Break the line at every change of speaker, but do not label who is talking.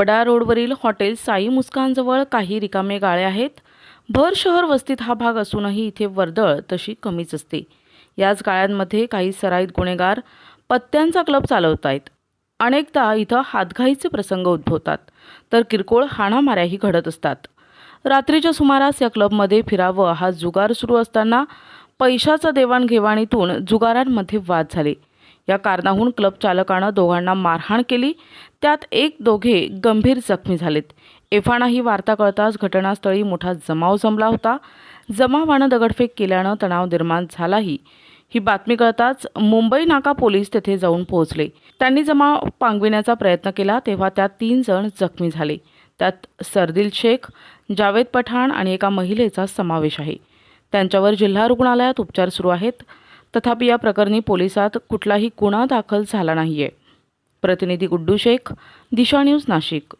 वडा रोडवरील हॉटेल साई मुस्कानजवळ काही रिकामे गाळे आहेत. भर शहर वस्तीत हा भाग असूनही इथे वर्दळ तशी कमीच असते. याच गाळ्यांमध्ये काही सराईत गुन्हेगार पत्त्यांचा क्लब चालवत आहेत अनेकदा इथं हातघाईचे प्रसंग उद्भवतात. तर किरकोळ हाणामाऱ्याही घडत असतात. रात्रीच्या सुमारास या क्लबमध्ये फिरावं हा जुगार सुरू असताना पैशाचा देवाणघेवाणीतून जुगारांमध्ये वाद झाले. या कारणाहून क्लब चालकानं दोघांना मारहाण केली. त्यात एक दोघे गंभीर जखमी झालेत. एफाना ही वार्ता कळताच घटनास्थळी मोठा जमाव जमला होता. जमावानं दगडफेक केल्यानं तणाव निर्माण झालाही. ही बातमी कळताच मुंबई नाका पोलीस तेथे जाऊन पोहोचले. त्यांनी जमाव पांगविण्याचा प्रयत्न केला तेव्हा त्यात तीन जण जखमी झाले. त्यात सरदिल शेख जावेद पठाण आणि एका महिलेचा समावेश आहे. त्यांच्यावर जिल्हा रुग्णालयात उपचार सुरू आहेत. तथापि या प्रकरणी पोलिसात कुठलाही गुन्हा दाखल झाला नाही आहे प्रतिनिधी गुड्डू शेख दिशा न्यूज नाशिक.